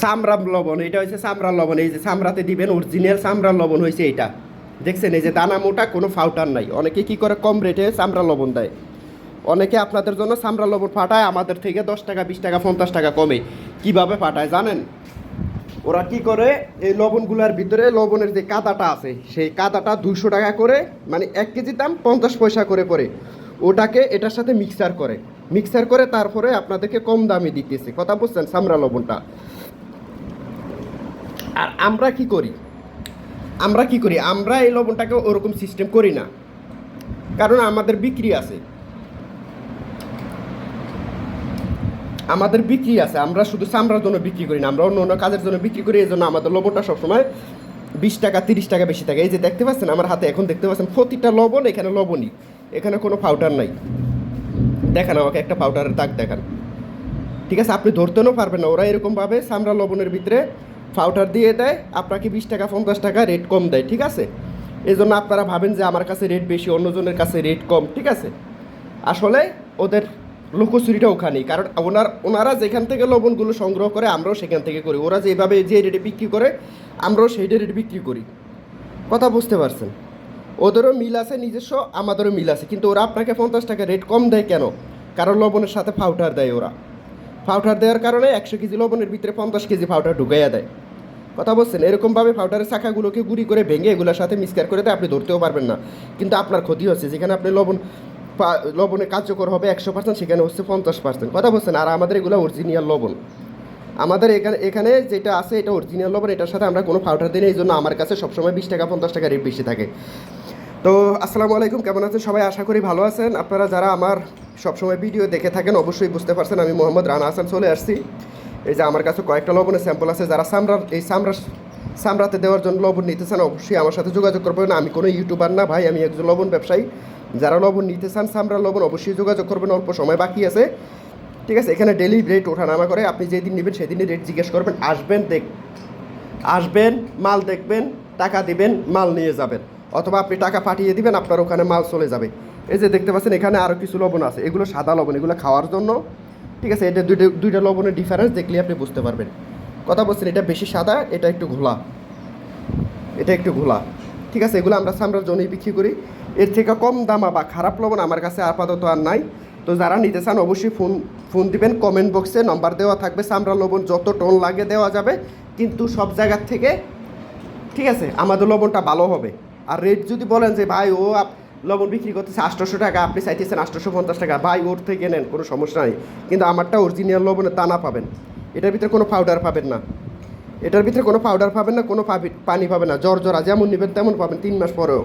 সামরা লবণ, এটা হচ্ছে সামরা লবণ, এই যে সামরাতে দিবেন, অরিজিনাল সামরা লবণ হয়েছে এটা দেখছেন, এই যে দানা মোটা, কোনো ফাউটার নাই। অনেকে কি করে কম রেটে সামরা লবণ দেয়? অনেকে আপনাদের জন্য সামরা লবণ পাঠায় আমাদের থেকে দশ টাকা, বিশ টাকা, পঞ্চাশ টাকা কমে। কীভাবে পাঠায় জানেন? ওরা কি করে, এই লবণগুলোর ভিতরে লবণের যে কাদাটা আছে, সেই কাদাটা দুশো টাকা করে মানে এক কেজি দাম পঞ্চাশ পয়সা করে পড়ে। ওটাকে এটার সাথে মিক্সার করে। মিক্সার করে তারপরে আপনাদেরকে কম দামে দিতেছে। কথা বুঝছেন সামরা লবণটা? আর আমরা কি করি? আমরা কি করি? আমরা এই লবণটাকে ওরকম সিস্টেম করি না। কারণ আমাদের বিক্রি আছে। আমাদের বিক্রি আছে। আমরা শুধু চামড়ার জন্য বিক্রি করি না। আমরা অন্য অন্য কাজের জন্য বিক্রি করি। এই জন্য আমাদের লবণটা সবসময় বিশ টাকা, তিরিশ টাকা, বেশি থাকে এই যে দেখতে পাচ্ছেন, আমার হাতে এখন দেখতে পাচ্ছেন প্রতিটা লবণ এখানে লবণই। এখানে কোনো পাউডার নাই। দেখান আমাকে একটা পাউডারের দাগ দেখান। ঠিক আছে? আপনি ধরতেও পারবেন না। ওরা এরকমভাবে চামড়া লবণের ভিতরে পাউডার দিয়ে দেয়, আপনাকে বিশ টাকা, পঞ্চাশ টাকা রেট কম দেয়, ঠিক আছে? এই জন্য আপনারা ভাবেন যে আমার কাছে রেট বেশি, অন্যজনের কাছে রেট কম, ঠিক আছে? আসলে ওদের লুকোচুরিটা ওখানেই, কারণ ওনার, ওনারা যেখান থেকে লবণগুলো সংগ্রহ করে, আমরাও সেখান থেকে করি। ওরা যেভাবে যে রেটে বিক্রি করে, আমরাও সেই রেটে বিক্রি করি। কথা বুঝতে পারছেন? ওদেরও মিল আছে, নিজস্ব, আমাদেরও মিল আছে, কিন্তু ওরা আপনাকে পঞ্চাশ টাকা রেট কম দেয় কেন? কারণ লবণের সাথে পাউডার দেয় ওরা। পাউডার দেওয়ার কারণে একশো কেজি লবণের ভিতরে পঞ্চাশ কেজি পাউডার ঢুকাইয়া দেয়। কথা বলছেন, এরকমভাবে পাউডারের শাখাগুলোকে গুঁড়ি করে ভেঙে এগুলোর সাথে মিক্সকার করে আপনি ধরতেও পারবেন না। কিন্তু আপনার ক্ষতি হচ্ছে, যেখানে আপনি লবণ লবণে কার্যকর হবে একশো পার্সেন্ট সেখানে হচ্ছে পঞ্চাশ পার্সেন্ট কথা বলছেন, আর আমাদের এগুলো অরিজিনাল লবণ। আমাদের এখানে এখানে যেটা আছে, এটা অরিজিনাল লবণ, এটার সাথে আমরা কোনো পাউডার দিই না, এই জন্য আমার কাছে সবসময় বিশ টাকা, পঞ্চাশ টাকা রেট বেশি থাকে। তো আসসালামু আলাইকুম, কেমন আছেন সবাই? আশা করি ভালো আছেন। আপনারা যারা আমার সবসময় ভিডিও দেখে থাকেন, অবশ্যই বুঝতে পারছেন আমি মোহাম্মদ রানা হাসান চলে আসছি। এই যে আমার কাছে কয়েকটা লবণের স্যাম্পল আছে, যারা সামরা এই সামরা সামরাতে দেওয়ার জন্য লবণ নিতে চান, অবশ্যই আমার সাথে যোগাযোগ করবেন। আমি কোনো ইউটিউবার না ভাই, আমি একজন লবণ ব্যবসায়ী। যারা লবণ নিতে চান সামরার লবণ অবশ্যই যোগাযোগ করবেন, অল্প সময় বাকি আছে। ঠিক আছে, এখানে ডেলি রেট ওঠানামা করে, আপনি যেদিন নেবেন সেদিনই রেট জিজ্ঞেস করবেন, আসবেন, দেখ, আসবেন, মাল দেখবেন, টাকা দিবেন, মাল নিয়ে যাবেন। অথবা আপনি টাকা পাঠিয়ে দিবেন, আপনার ওখানে মাল চলে যাবে। এই যে দেখতে পাচ্ছেন, এখানে আরও কিছু লবণ আছে, এগুলো সাদা লবণ, এগুলো খাওয়ার জন্য ঠিক আছে, এটা দুইটা দুইটা লবণের ডিফারেন্স দেখলে আপনি বুঝতে পারবেন। কথা বলছেন, এটা বেশি সাদা, এটা একটু ঘোলা। এটা একটু ঘোলা। ঠিক আছে, এগুলো আমরা সামরার জন্যই বিক্রি করি। এর থেকে কম দামা বা খারাপ লবণ আমার কাছে আপাতত আর নাই। তো যারা নিতে চান, অবশ্যই ফোন ফোন দিবেন কমেন্ট বক্সে নম্বর দেওয়া থাকবে। সামরা লবণ যত টন লাগে দেওয়া যাবে, কিন্তু সব জায়গার থেকে, ঠিক আছে, আমাদের লবণটা ভালো হবে। আর রেট যদি বলেন যে, ভাই, ও লবণ বিক্রি করতেছে আটশোশো টাকা, আপনি চাইতেছেন আটশোশো পঞ্চাশ টাকা। ভাই, ওর থেকে নেন, কোনো সমস্যা নেই। কিন্তু আমারটা অরিজিনাল লবণের না পাবেন। এটার ভিতরে কোনো পাউডার পাবেন না। এটার ভিতরে কোনো পাউডার পাবেন না, কোনো পানি পাবেন না। জ্বর জ্বরা যেমন নেবেন তেমন পাবেন তিন মাস পরেও।